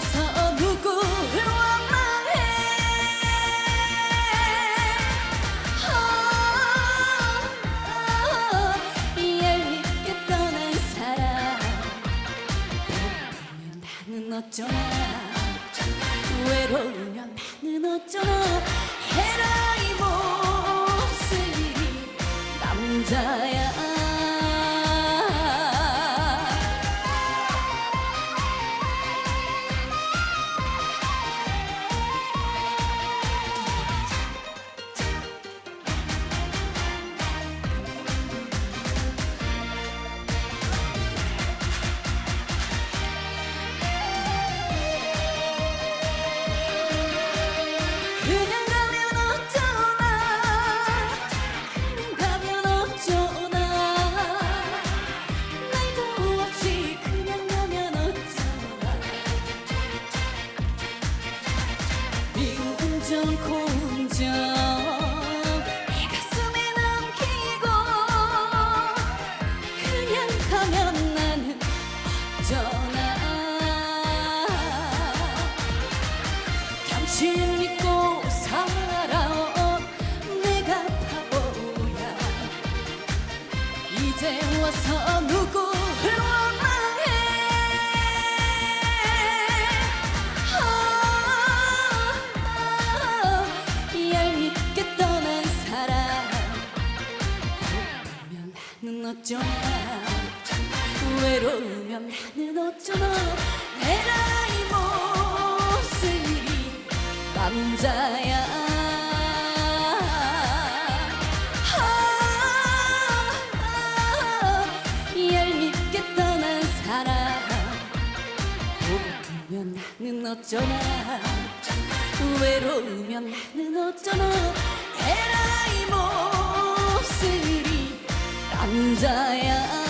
서서 누구를 원망해? oh, 게 떠난 사람. 나는 어쩌나? 외로우면 나는 어쩌나? 해라 이 몹쓸 남자 점내 가슴에 남기고 그냥 가면 나는 어쩌나. 당신 믿고 살아온 내가 바보야. 이제 와서 누구 나는 어쩌나? 외로우면 나는 어쩌나? 에라 이 몹쓸이 남자야. 아, 얄밉게 떠난 사람. 고프면 나는 어쩌나? 외로우면 나는 어쩌나 जया